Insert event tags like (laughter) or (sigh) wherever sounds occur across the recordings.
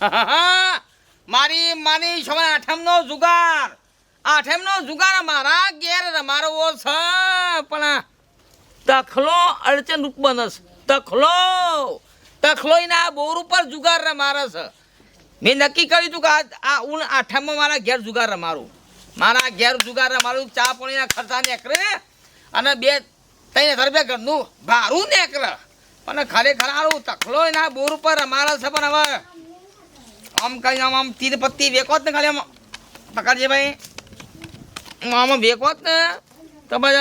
(laughs) મારી માની છોકરા, આઠમનો જુગાર. આઠમનો જુગાર મારા ઘેર રમારવો છે, પણ તખલો અડચન રૂપ બનસ તખલો. તખલો એના બોર ઉપર જુગાર રમારે છે. મેં નક્કી કર્યું હતું કે આ- હું આઠમમાં મારા ઘેર જુગાર રમારું મારા ઘેર જુગાર રમારું ચા પાણીના ખર્ચા નીકળે અને બે ત્રણ હજાર રૂપિયા ઘરનું ભારું નીકળે. પણ ખરેખર આવું તખલો એના બોર ઉપર રમારે છે, પણ હવે આમ કઈ આમ આમ તીર પત્તી વેકો જ ને ખાલી આમ. પકડજે ભાઈ. આમાં વેકો જ ને તો પછી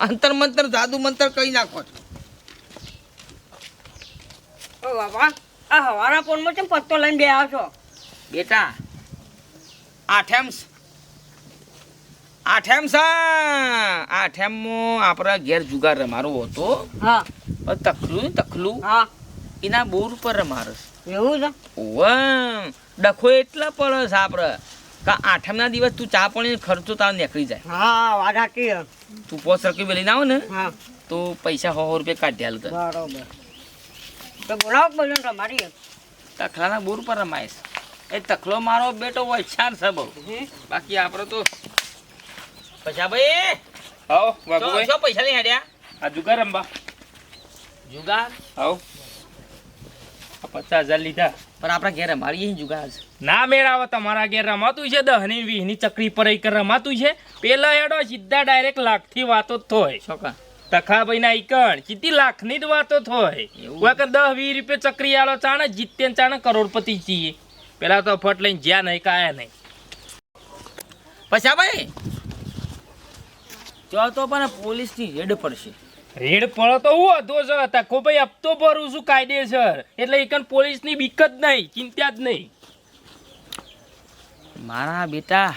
અંતર મંતર જાદુ મંતર કહી નાખો છો. ઓ બાપા આ હવાના ફોનમાં કેમ પત્તો લઈને બે છો? બેટા આઠેમ સ- આઠેમ આપણા ઘેર જુગાર રમારો હતો. હા. તખલું તખલું. હા. એના બોર ઉપર રમારસ. એવું છે? ઓવે ડખો એટલા પડે છે આપણે કે આઠમના દિવસ તું ચા પાણી ખર્ચો તાર નીકળી જાય. હા વાત સાચી તું પોસ રકી લઈને આવો ને હા. તો પૈસા સો સો રૂપિયા કાઢ્યા હાલ કર બરોબર. તો બોલાવો બોલો તમારી. તખલાના બોર પર રમાય છે. એ તખલો મારો બેટો વૈછાર છે બહુ. બાકી આપણે તો પૈસા ભાઈ આવો બાબુભાઈ પૈસા નહીં હેડ્યા? આ જુગાર રમવા જુગાર? આવો પચાસ હજાર લીધા. પણ આપણા ઘેર જુગાર ના મેળાવે તમારા ઘેર રમાતું છે? દહની વીસની ચકરી પર રમાતું છે? પેલા હેડો સીધા ડાયરેક્ટ લાખથી વાતો થોય. છોકરા તખાભાઈ ના ઈકણ સીધી લાખની જ વાતો થોય? વખત દહ વીસ રૂપિયા ચકરી આલો ચાણે જીતે ચાણે કરોડપતિ છીએ. પેલા તો ફટ લઈને જ્યાં નહીં કાયા નહીં. પછા ભાઈ તો પણ પોલીસની રેડ પડશે. રેડ પડો તો હું હતો. સર તકો ભાઈ હપ્તો ભરું છું કાયદેસર. એટલે એક પોલીસની બીક જ નહીં ચિંતા જ નહીં. મારા બેટા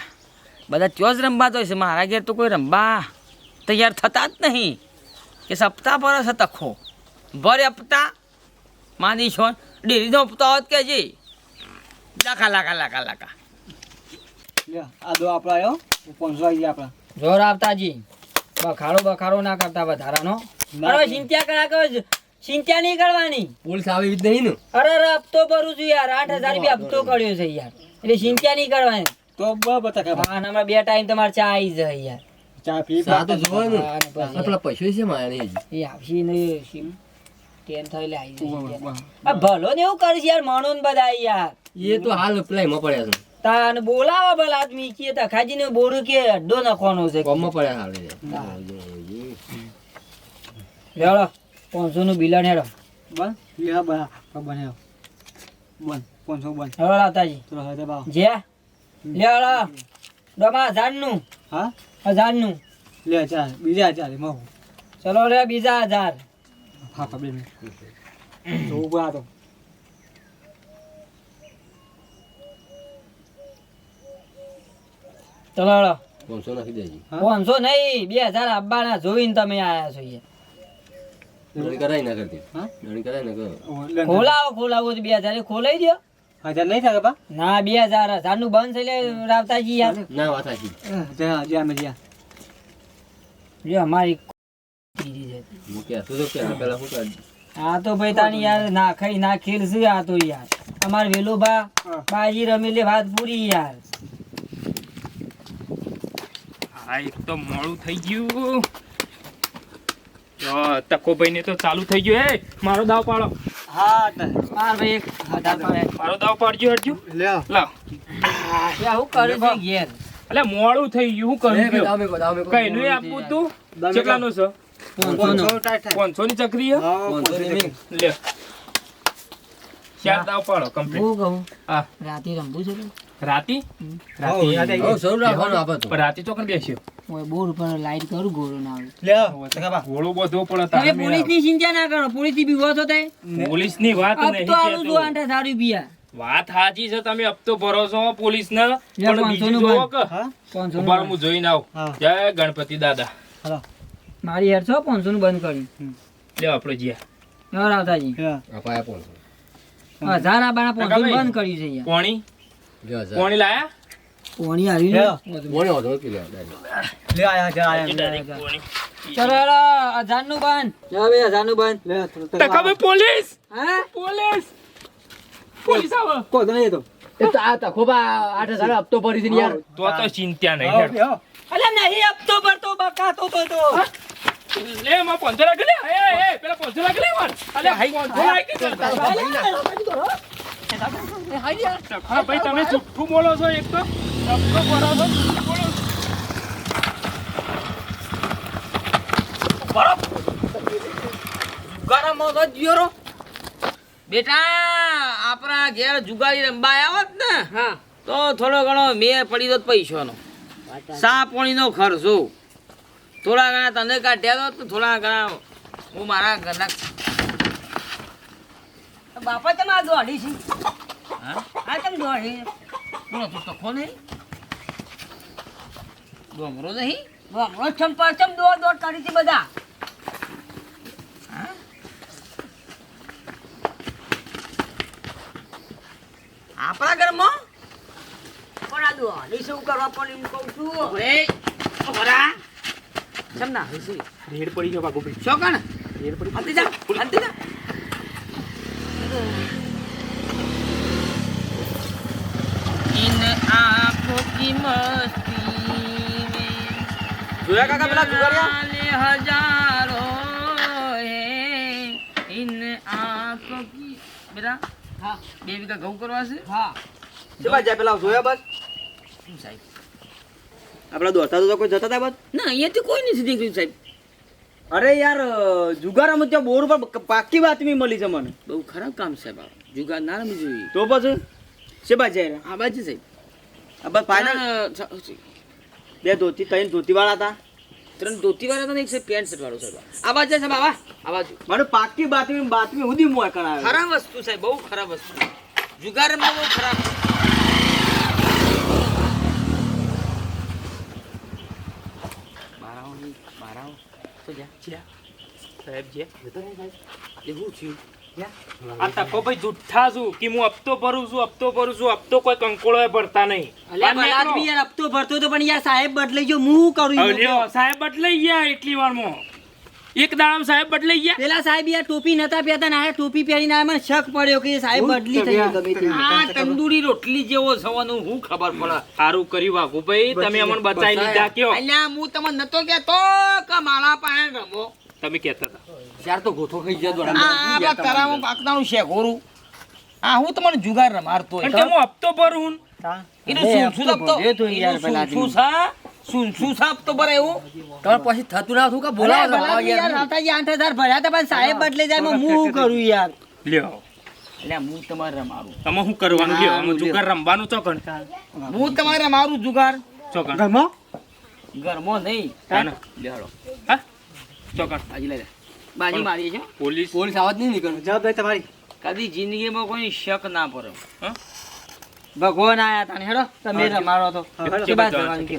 બધા ત્યો જ રમવા જાય છે. મારા ઘેર તો કોઈ રમવા તૈયાર થતા જ નહીં. કે સપ્તાહ પર છે તખો ભરે હપ્તા. માની છો ડેરીનો હપ્તા હોત કે જી? લાકા લાકા લાકા લાખા. આ દો આપણા આવ્યો પહોંચવા આવી ગયા આપણા. જોર આવતાજી. બખાડો બખાડો ના કરતા વધારાનો. અરે ચિંતા કરા કે ચિંતા નહીં કરવાની. પોલીસ આવી જ નહીં ને? અરે અરે હપ્તો ભરું છું યાર. આઠ હજાર રૂપિયા હપ્તો કર્યો છે યાર. એટલે ચિંતા નહીં કરવાની. તો બતા હા હમણાં બે ટાઈમ તમારે ચા આવી જાય યાર. ચા પી સા તો જોવાનું આપણા પૈસા છે મારે એ આવશે નહીં ટેન થઈ લે આવી ભલો ને એવું કરીશ યાર માણો ને બધા યાર. એ તો હાલ પેલા માં પડ્યા છે. તાન બોલાવા ભલા આદમી કે તા ખાજીને બોર કે અડ્ડો નાખવાનો છે. કોમમાં પડે હાલે. લેવડો પાંચસો નું બિલાડ હેડો. બન? લે બા બનાવ્યો બન પાંચસો બન. હેડો લાતાજી. તો હવે બાવ. જે? લેવડો ડોમા હજારનું હા? હજારનું લે ચાલ બીજા ચાલે મહુ ચલો લે બીજા હજાર હા ખબર નહીં તો ઊભા તો ચલો હેડો પાંચસો નાખી દેજે. હા? પાંચસો નહીં બે હજાર આપવાના જોઈને તમે આયા છો કરાય ના કરતી. કરાય ના કરો. ખોલાવો ખોલાવો તો બે હજાર ખોલાઈ દો હજાર નહીં થાય બા? ના બે હજાર હજારનું બંધ થઈ રાવતાજી યાર. ના વાત સાચી. જ્યાં જ્યાં જ્યાં. જો અમારી મૂક્યા. તું તો કે આ પેલા શું આ તો ભાઈ તાની યાર ના ખાઈ ના ખેલ છે આ તો યાર. અમાર વેલો બા. બાજી રમેલી વાત પૂરી યાર. હા એક તો મોડું થઈ ગયું. તકોભાઈ ને તો ચાલુ થઈ ગયું હે? મારો દાવ પાડો. હા માર ભાઈ એક. મારો દાવ પાડજો હટજો લ્યો. લાવ. હું કરું છું ઘેર. એટલે મોડું થઈ ગયું દાવ મેકો. કઈ નું તું? છે? પાંચસો નું. ચકરી હે હા ચાર દાવ પાડો કમ્પ્લીટ હું હા. રાતે રમવું છે રાતી? હો, તો. પણ રાતી તો કણ બેસ્યો હું બોર ઉપર લાઈટ કરું ગોળો ના આવે. લ્યો તકા બા. બધો પડે તમે પોલીસની ચિંતા ના કરો પોલીસથી બીવો છો તે પોલીસની વાત નહીં તો આવું છું કહેતો. આઠ હજાર વાત સાચી છે તમે હપ્તો ભરો છો પોલીસ ને પણ બીજું જોવો કે હા? પાંચસો ઊભા રહો, નું હું જોઈને આવું. જય ગણપતિ દાદા. મારી યાર છો પાંચસો નું બંધ કર્યું લે આપણે જ્યાં રાવતાજી લ્યો અપાયા પાંચસો. હજાર આબાના પાંચસો બંધ કર્યું છે કોણી? કોણી લ્યો. કોણી આવી લ્યો. બોલે. આયા આયા ચલો હેડો બંધ જા બે બંધ તો ટકા ભાઈ પોલીસ! હા? પોલીસ! પોલીસ આવે. તો એ તો આ આઠ હજાર હપ્તો ભરી છે યાર. તો તો ચિંતા નહીં અલ્યા નહીં આપતો ભરતો બકાતો તો તો લે માં પાંચસો લાખ લે. એ એ પેલા પાંચસો લાખ લે માર. અલે કે હા ભાઈ તમે જુઠ્ઠું બોલો છો એક તો. બેટા આપણા ઘેર જુગારી રંબા આવત ને હા. તો થોડો ઘણો મેં પડી દોત પૈસાનો. સા પાણીનો ખર્ચો થોડા ઘણા તને કાઢ્યા તો થોડા ઘણા હું મારા ઘરના બાપા તમે આ દોડી છે. હા? આ તમે દોડી બોલો તું તો ખો નહીં ડોમરો નહીં વાહ ચંપા ચમ દોડ દોડ કરી છે બધા હા? આપણા ઘરમાં પણ આ દોડી શું કરવા પણ એમ કહું છું ઓરે ઓરા ચમ ના હસી રેડ પડી ગયો બાગુભાઈ શું કણ રેડ પડી હંતી જા હંતી જા इन आंखों की मस्ती में જોયા કાકા પેલા જુગારિયા હજારો હે ઇન આંખો હા. બે વીઘા ઘઉં કરવા છે? હા. જવા જાય પેલા જોયા બસ? સાહેબ? આપણા દોસ્તા તો કોઈ જતા હતા બસ? ના અહીંયાથી કોઈ નથી નીકળ્યું સાહેબ. અરે યાર જુગાર અમે ત્યાં બોર પર પાકી વાત મી મળી છે મને. બહુ ખરાબ કામ સાહેબ આ જુગાર ના રમી જોઈએ. તો પછી? શેબા જાય આ બાજુ સાહેબ. આ બસ ફાઇનલ બે ધોતી ત્રણ ધોતી વાળા હતા. ત્રણ ધોતી વાળા હતા ને એક સાહેબ પેન્ટ શર્ટ વાળો સાહેબ. આ બાજુ સાહેબ આવા આ બાજુ મને પાકી બાતમી બાતમી સુધી મોય કરાવે ખરાબ વસ્તુ સાહેબ બહુ ખરાબ વસ્તુ. જુગાર રમવા બહુ ખરાબ બારાઓ બારાઓ. તો જ્યાં સાહેબ જ્યાં જતો નહીં સાહેબ. એવું થયું? આ તકો ભાઈ જુઠ્ઠા છું. કે હું હપ્તો ભરું છું હપ્તો ભરું છું હપ્તો કોઈ કંકોળો ભરતા નહીં. આદમી યાર હપ્તો ભરતો તો પણ યાર સાહેબ બદલાઈ ગયો હું કરું સાહેબ બદલાઈ ગયા એટલી વારમાં. એક દાડામાં સાહેબ બદલાઈ ગયા. પેલા સાહેબ યાર ટોપી નતા પહેરતા ના ટોપી પહેરીને આયા મને શક પડ્યો કે સાહેબ બદલી થઈ ગમે આ તંદૂરી રોટલી જેવો સવાનું હું ખબર પડે? સારું કર્યું વાઘુભાઈ તમે અમને બચાવી લીધા કયો? અલ્યા હું તમને નતો કેતો કે મારા પાસે રમો. તમે કહેતા હતા. ચાર તો ગોથો ખાઈ જતો આ દોડા આપણા તરામાં પાકતાનું આ હું તમને જુગાર રમાડતો કે હું હપ્તો ભરું? એનું શું શું એનું શું શું સા? શું શું એવું તમારે પછી થતું ના થતું કે બોલાવો યાર રાતાજી આઠ હજાર ભર્યા હતા પણ સાહેબ બદલે જાય હું શું કરું યાર? લ્યો. એટલે હું તમારે રમાડું તમે શું કરવાનું લ્યો? અમે જુગાર રમવાનું ચોકણ હું. તમારે રમારું જુગાર? ચોકણ નહીં. હા હા? ચોકણ બાજી લઈ લે. બાજી મારી છે પોલીસ પોલીસ આવત નહીં નીકળે જવાબદારી તમારી. કદી જિંદગીમાં કોઈ શક ના પડે. ભગવાન આયા તા હેડો તમે રમાડો તો હા, હેડો. કે બાદ જવાનું કે.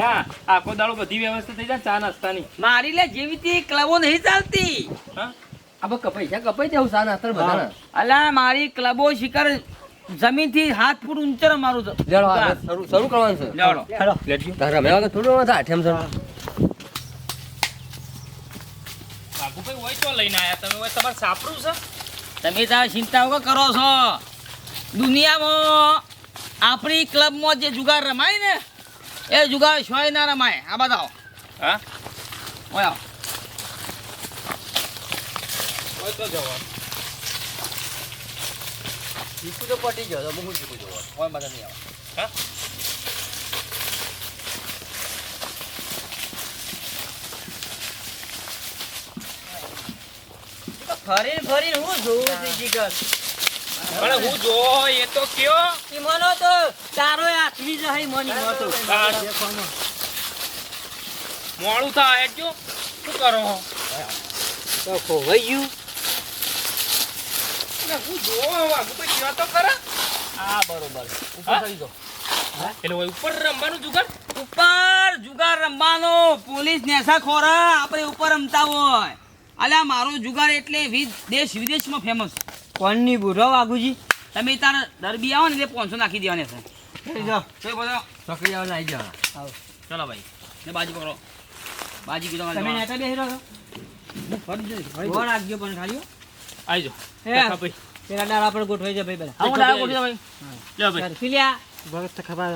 હા? આખો દાડો બધી વ્યવસ્થા થઈ જાય ચા નાસ્તાની. મારી લે જેવી તી ક્લબો નહીં ચાલતી. હા? આ કપાઈ છે કપાઈ છે બધાના. અલા મારી ક્લબો શિખર જમીનથી હાથ ફૂટ ઊંચે મારું છે શરૂ શરૂ કરવાનું છે. લેવડો તારે થોડું સર હોય તો લઈને આયા. તમે હોય તમારે સાપરું છે? તમે તાર ચિંતા કરો છો. દુનિયામાં આપણી ક્લબમાં જે જુગાર રમાય ને એ જુગાર શોય ના રમાય. આ બતાવો. હા? ઓય આવો. હોય તો જવાનું. શીખું તો પટી ગયો તો હું શીખું જોવા ઓય બધા નહીં આવો. હા ફરીને ફરીને હું જોઉં છું જીગર પણ હું જો એ તો કયો એ મનો તો તારો આત્મી જ હઈ મની મતો મોડું થાય જો શું કરો હો? તો ખોવાઈ ગયું એટલે હું જો બાબુભાઈ કયો તો ખરા આ બરોબર. હા? એટલે હોય ઉપર રમવાનું જુગાર? ઉપર જુગાર રમવાનો. પોલીસ નેસા ખોરા આપણે ઉપર રમતા હોય. અલ્યા મારો જુગાર એટલે દેશ વિદેશમાં ફેમસ કોણની બુરો વાગુજી તમે તાર દરબી આવો ને એટલે પાંચસો નાખી દેવાને છે. આવી. ચલો ભાઈ. ને બાજી પકડો. બાજી કીધો તમે નેતા બેસી રહ્યો ફરી રાખજો પણ ખાલી. આવજો હે. ભાઈ પેલા ડાળા પર ગોઠવાઈ જાય ભાઈ બધા. હું ડાળા ગોઠવી ભાઈ. લે ભાઈ પીલ્યા. તો ખબર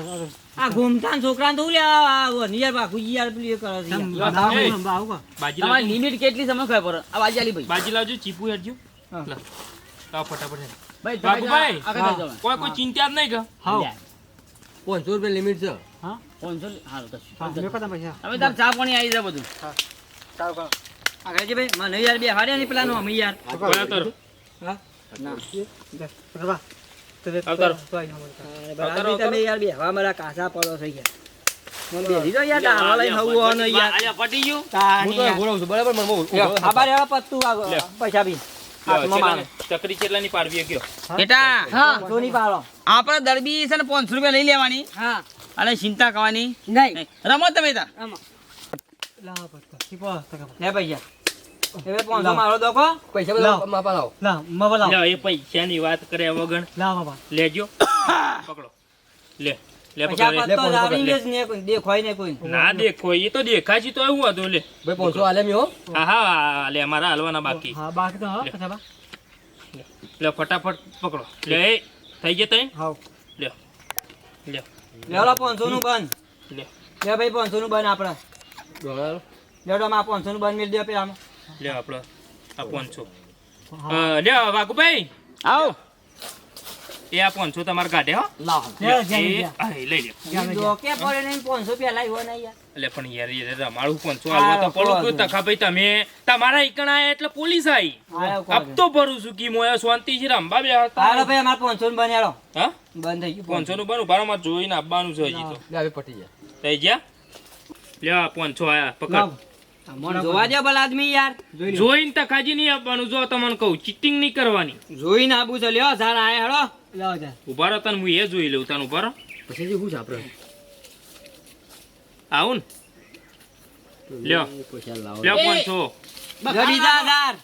આ ઘૂમતાન છોકરાને તો ઉલ્યા નિયર બાકુ યાર પેલું કરે છે. યાર. આવું આવું બાજી તમારી લિમિટ કેટલી સમજ ખબર આ બાજી આલી ભાઈ. બાજી લાવજો ચીપુ હેડજો. લા લાવ ફટાફટ ભાઈ બાબુભાઈ. આગળ જાઓ તમે. કોઈ કોઈ ચિંતા જ નહીં કે. પાંચસો રૂપિયા લિમિટ છે. હા? પાંચસો તમે ચા પાણી આવી જાય બધું. ચાલો. કરો આગળ જે ભાઈ. મને યાર બે હાડ્યા ની. પેલા નો અમે યાર બરાબર. હા ખબર બરાબર તમે યાર બે હવા મારા કાચા પડો થઈ ગયા. મને બેસી જાઓ યાર ડાળો લઈને હવું હોવાનો યાર. આલ્યા પટી ગયું. હું તાની તો યાર. બોલાવું છું બરાબર? મને બહુ લ્યો, આ બાર એવા પત્તું આ લ્યો. પૈસા બી લ્યો, હાથમાં મારે. ચેટલાની- ચકરી ચેટલાની પાડવી એ કયો બેટા હા. સોની પાડો. આપણે દરબી છે ને પાંચસો રૂપિયા લઈ લેવાની. હા. અને ચિંતા કરવાની. રમત રમો તમે તાર લે પૈસા હવે પાંચસો મારો દોકો પૈસા બધા માપા લાવો. લાવ મવા લાવ. એ પૈસાની વાત કરે વગર લાવ બાબા લેજો. (coughs) પકડો. લે લે પૈસા પકડો લે. પત્તો લે, લાવી લે. લેશ ને કોઈ દેખાય ને કોઈ. ના દેખો એ તો દેખાય તો એવું હતું લે. ભાઈ પાંચસો હાલે મી હા હા લે અમારા હાલવાના બાકી. હા બાકી તો હા લે. પૈસા બા. લે ફટાફટ પકડો. લે થઈ ગયા તઈ? હાવ લે લે. લેવડો પાંચસો નું બંધ લે. લે ભાઈ પાંચસો નું બંધ આપડે માં પાંચસો નું બંધ મેળ દે પેલા લે આપણો આ પાંચસો. લે વાઘુભાઈ. આવો. એ આ પાંચસો તમારે કાઢે હો. લે, એ એ લઈ પણ યાર યાર રમાડું પાંચસો હાલવા તો પડું. કયું તખા ભાઈ તમે તમારા ઈકણા એટલે પોલીસ આવી હપ્તો ભરું છું કી મોયા છે રંબા બે હાલો ભાઈ અમાર પાંચસો નું બંધ હેડો હા? બંધ થઈ ગયું પાંચસો નું બનું બારોમાં જોઈને આપવાનું છે હજી તો. લે હવે પટી જાય થઈ ગયા? લે પોંચો પાંચસો આયા લાવ. પકડ જોવા દે ભલા આદમી યાર. જોઈને તખાજી નહીં આપવાનું. જો તમને કહું ચીટિંગ નહીં કરવાની. જોઈને આબુ છે. લ્યો ઝાડ આય હળો લ્યો ઊભા રહો તને હું એ જોઈ લઉં તને ઊભા રહો. પછી જે શું છે આપણે? આવું ને. લ્યો. લ્યો પાંચસો. લ્યો બીજા હજાર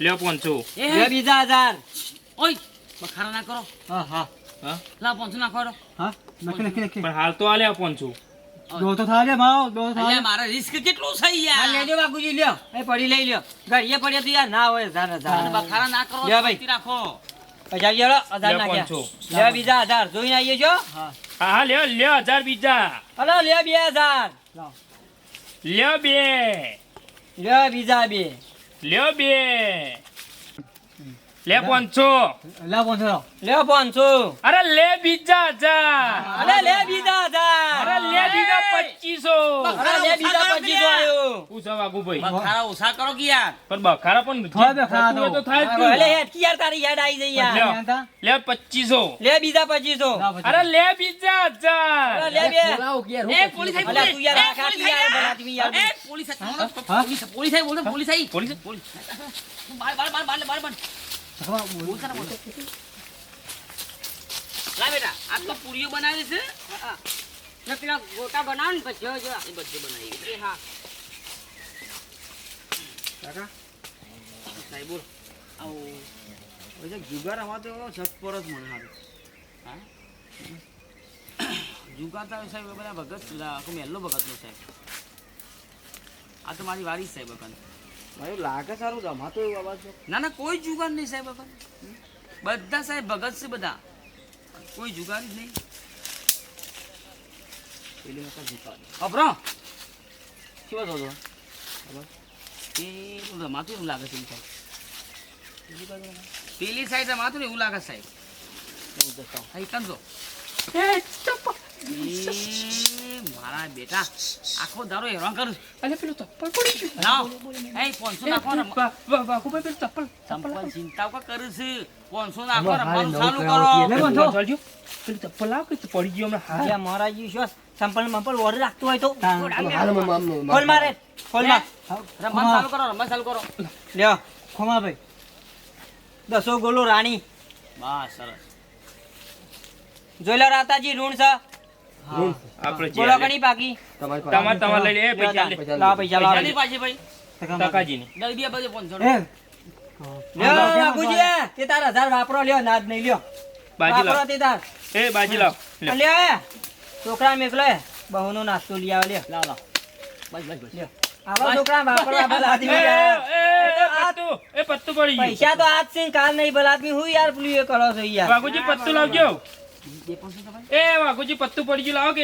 લ્યો પાંચસો. બીજા હજાર ઓય બખારા ના કરો. હા હા. હા? લા પાંચસો ના કરો હા? નક્કી નક્કી પણ હાલ તો આલ્યા પાંચસો. દો તો થાય મારો દો તો અલ્યા થાય. મારે રિસ્ક કેટલું છે હા યાર લેજો બાપુજી લ્યો. એ પડી લઈ લ્યો. ઘડીએ પડ્યા તો યાર. ના હોય ઝાડ અને બખારા ના કરો લ્યો ભાઈ. રાખો. પૈસા લ્યો હજાર નાખ્યા. લ્યો બીજા હજાર. જોઈને આવીએ છો? હા. હા લ્યો લ્યો હજાર બીજા. હલો લ્યો બે હજાર. લ્યો બે. લ્યો બીજા બે. લ્યો બે. લે પાંચસો લે પાંચસો લે પાંચસો અરે લે બીજા હજાર. અરે લે બીજા હજાર. અરે લે બીજા પચીસો. અરે લે બીજા પચીસો આવ્યો. વાગુ ભાઈ. બખારા ઉસા કરો કે યાર પણ બખારા પણ થા બખારા તો થાય જ અરે હેડ હેઠ યાર તારી યાદ આવી જઈ યાર. તા? લે પચીસો. લે બીજા પચીસો. અરે લે બીજા અરે લે બે. લાવો કે યાર એ પોલીસ આઈ તું યાર આખા આ યાર બનાતી યાર. એ, પોલીસ આઈ પોલીસ પોલીસ આવી, બોલો, પોલીસ આઈ. પોલીસ. પોલીસ બાર બાર બાર બાર બાર. લા બેટા આ તો પૂરીઓ બનાવી છે. ને પેલા ગોટા બનાવ ને પછી જો એ બધી બનાવી. હા. સાહેબ બોલ. આવું. જુગાર આમાં તો જ મને હારું હા? જુગાર તો સાહેબ બધા ભગત આખો મહેલો ભગતનો સાહેબ. આ તો મારી વારી જ સાહેબ અકન મારું લાગે સારું રમાતો એવું અવાજ ના ના કોઈ જુગાર નહીં સાહેબ અકન બધા સાહેબ ભગત છે બધા. કોઈ જુગાર જ નહીં. પેલી વખત જુગાર અપરો શું હતો તો એ રમાતું એવું લાગે છે એમ સાહેબ. પેલી સાઈડ રમાતું ને એવું લાગે સાહેબ. હા એ કંજો એ મારા બેટા. આખો દારો હેરાન કરું અલે પેલું ચપ્પલ પડી ગયું. લાવ. એ પાંચસો નાખો ને બાકુ વા- પેલું ચપ્પલ ચંપલ ચિંતા કો કરું છું. પાંચસો નાખો આમાં મારું ચાલુ કરો. એટલે બંધો ચાલજો પેલું ચપ્પલ લાવ કે પડી ગયો હમણાં. હાલ મારા જી શ્વાસ સંપલ મંપલ ઓર રાખતો હોય તો. હાલ મમ- મમ- ખોલ મારે ફોન માર. રમવાનું ચાલુ કરો રમવાનું ચાલુ કરો. લ્યો ખોમા ભાઈ. દસો ગોલો રાણી. બસ સરસ. જોઈ લો રાતાજી ઋણ છે. આપણે જે બોલો. કણી બાકી. તમાર. તમારે લઈ લે એ પૈસા લે. લા. પૈસા લા. જલ્દી પાછી ભાઈ. ટકાજીની. દરબીયા બધે પાંચસો એ. લ્યો બાપુજી તે તાર હજાર વાપરો લ્યો નાદ નહીં લ્યો. બાજી લાવ. તે તાર. એ બાજી લાવ. લ્યો. એ. છોકરા મેકલે બહુનો નાસ્તો લઈ આવે લ્યો. લાવ લાવ. બસ બસ બસ. લ્યો. આવા છોકરા વાપરવા બધા આદમી એ, યાર. એ, એ, પટ્ટુ. એ પત્તું પડી પૈસા તો આજ છે કાલ નહીં ભલા આદમી હું યાર પેલું એ કરો છો યાર. વાઘુજી પત્તું લાવજો. એ વાઘુજી પત્તું પડી ગયું લાવો કે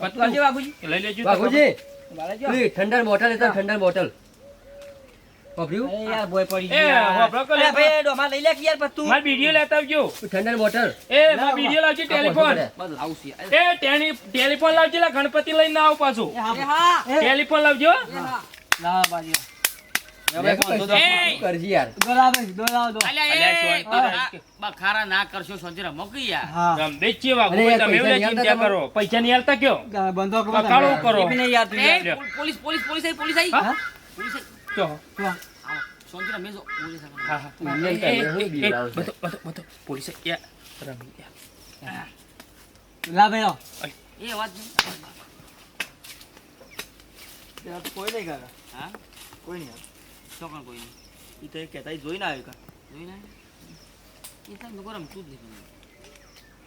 પત્તું લાવજો વાઘુજી. લઈ લેજો તો બાપુજી બાળાજો. બોટલ લેતા ઠંડા બોટલ. યાર બોય પડી એ, ગયું. વાપરો કરો. અરે ભાઈ લઈ લે કે યાર પત્તું. માર વીડિયો લેતા આવજો. ઠંડર બોટલ. એ માર વીડિયો લાવજો ટેલિફોન. એ ટેની ટેલિફોન લાવજો ગણપતિ લઈને આવો પાછો. ટેલિફોન લાવજો. લાવો બાજુ બખારા ના કરશો સોજી રમો યાર. તમે એવું ચિંતા કરો. પૈસા કયો બંધો કરો. કરો એ police police police police police તો સોજી રમે જો પોલીસ હા હા. પોલીસે રમી. લા વાત નહીં. કોઈ નહીં કરે. હા? કોઈ નહીં ચોકણ કોઈ નહીં એ તો એ કહેતા ઈ જોઈને આવ્યો કા? જોઈને આયા? એ સાહેબ લોકો રમતું જ નહીં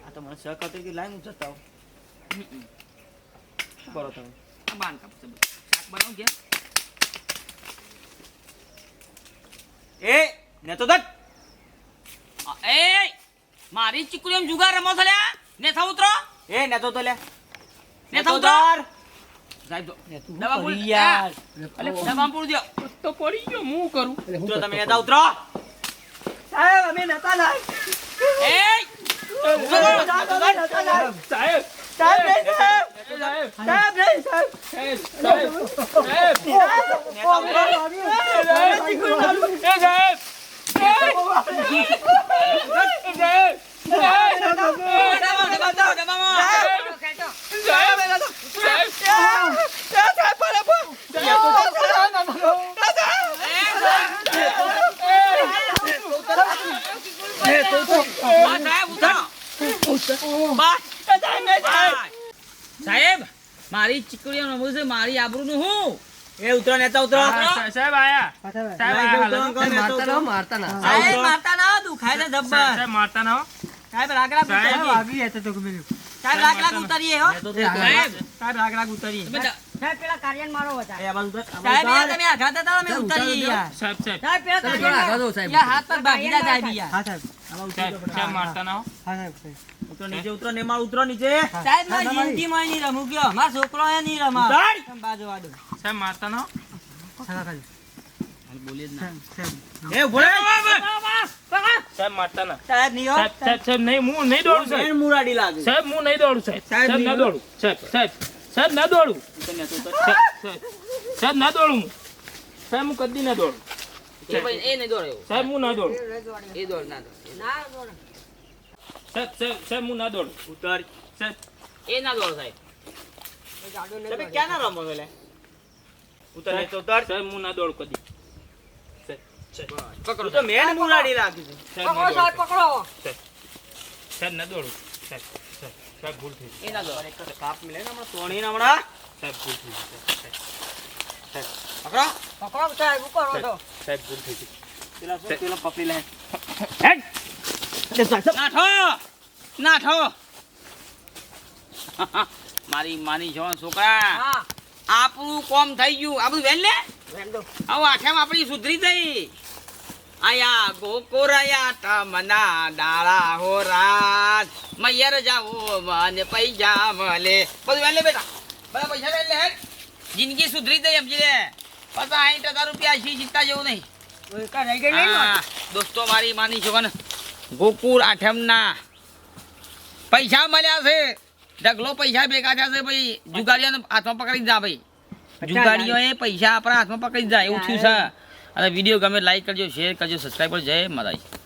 આ તો મને શક હતો કે લાઈન જતા આવો શું કરો તમે? આ બાન કાપશે. શાક બનાવું કે એ ને તો દટ એ મારી ચીકુડી એમ જુગાર રમો છો લ્યા? ને થા ઉતરો. એ ને તો તો લે ને થા ઉતરો. સાહેબ તું દવા બોલ. યાર અલે દવા પૂરું દો તો પડી ગયો હું કરું? કરતો તમે નેતા ઉતરો. સાહેબ અમે નતા લાય. એ સાહેબ સાહેબ સાહેબ નહીં, સાહેબ. સાહેબ સાહેબ નહીં, સાહેબ. સાહેબ સાહેબ. નેતા ઉતરો સાહેબ. સાહેબ ડબામાં, ડબામાં જાઓ, ડબામાં. બા, સાહેબ, ઉતરો. બા. સાહેબ મારી ચીકડીઓ રમવું છે મારી આબરૂ નું હું? એ ઉતરો નેતા ઉતરો. સાહેબ આયા. સાહેબ. મારતા ના મારતા ના સાહેબ મારતા ના દુખાય છે સાહેબ જબ્બર. સાહેબ મારતા ના સાહેબ રાગ રાગ સાહેબ. આગી જતો તો ગમે સાહેબ રાગ રાગ ઉતારીએ હો. સાહેબ. સાહેબ રાગ રાગ ઉતારીએ સાહેબ પેલા કાર્યન મારો હતા એ બાજુ ઉતર. સાહેબ યાર તમે આઘાત હતા અમે ઉતારીએ યાર. સાહેબ સાહેબ. સાહેબ પેલા કાર્યન આઘાત સાહેબ. યાર હાથ પર ભાગીડા જાય યાર હા સાહેબ. ઉતરી સાહેબ સાહેબ મારતા ના હો. હા સાહેબ સાહેબ. ઉતરો નીચે ઉતરો નેમાળ ઉતરો નીચે. સાહેબ માર જિંદગી માં નહીં રમું ગયો માર છોકરો એ નહીં રમા. ઉતાર. બાજુ વાડો સાહેબ મારતા નો. સાહેબ. બોલીએ જ ના. સાહેબ, સાહેબ. એ રહે. સાહેબ મારતા ના. સાહેબ નહીં સાહેબ સાહેબ સાહેબ નહીં હું નહીં દોડું સાહેબ. મુરાડી લાગે. સાહેબ હું નહીં દોડું સાહેબ. સાહેબ સાહેબ ના દોડું. સાહેબ સાહેબ સાહેબ ના દોડું. સાહેબ સાહેબ સાહેબ ના દોડું. હું સાહેબ હું કદી ના દોડું. એ ભાઈ એ નહીં દોડે સાહેબ હું ના દોડું. એ દોડ. ના દોડ. સાહેબ સાહેબ સાહેબ હું ના દોડું ઉતાર સાહેબ એ ના દોડ સાહેબ. તમે ક્યાં ના રમો છો લે? ઉતર તો ઉતર. સાહેબ હું ના દોડું કદી પકડો તો મેન મુરાડી લાગી છે. સાહેબ પકડો. સાહેબ ના દોડું. સાહેબ સાહેબ સાહેબ ભૂલ થઈ એ ના દોડ. એક કાપ મિલે ને હમણાં. સાહેબ ભૂલ થઈ સાહેબ પકડો. પકડો સાહેબ ઉપર સાહેબ ભૂલ થઈ પેલા શું, પેલા પકડી લે. નાઠો! નાઠો! (laughs) મારી માની જવાન છોકરા આપણું કોમ થઈ ગયું. આ બધું વેલ લે હવે આઠેમ આપણી સુધરી થઈ આયા ગોકોરાયા તમના ડાળા હો રાત મૈયર જાઓ મને પૈસા મળે. બધું વેલ લે બેટા? બધા પૈસા વેલ લે જિંદગી સુધરી થઈ સમજી લે પચાસ સાઠ હજાર રૂપિયા સી ચિંતા જેવું નહીં. દોસ્તો મારી માની છોકરાને ગોકુળ આઠમના. પૈસા મળ્યા છે. ઢગલો પૈસા ભેગા થયા છે ભાઈ. જુગાડીઓને હાથમાં પકડી જ ભાઈ. જુગાડીઓએ પૈસા આપણા હાથમાં પકડી જાય એવું થયું છે. અને વીડિયો ગમે લાઈક કરજો શેર કરજો સબસ્ક્રાઈબ કરજો. જય માતાજી.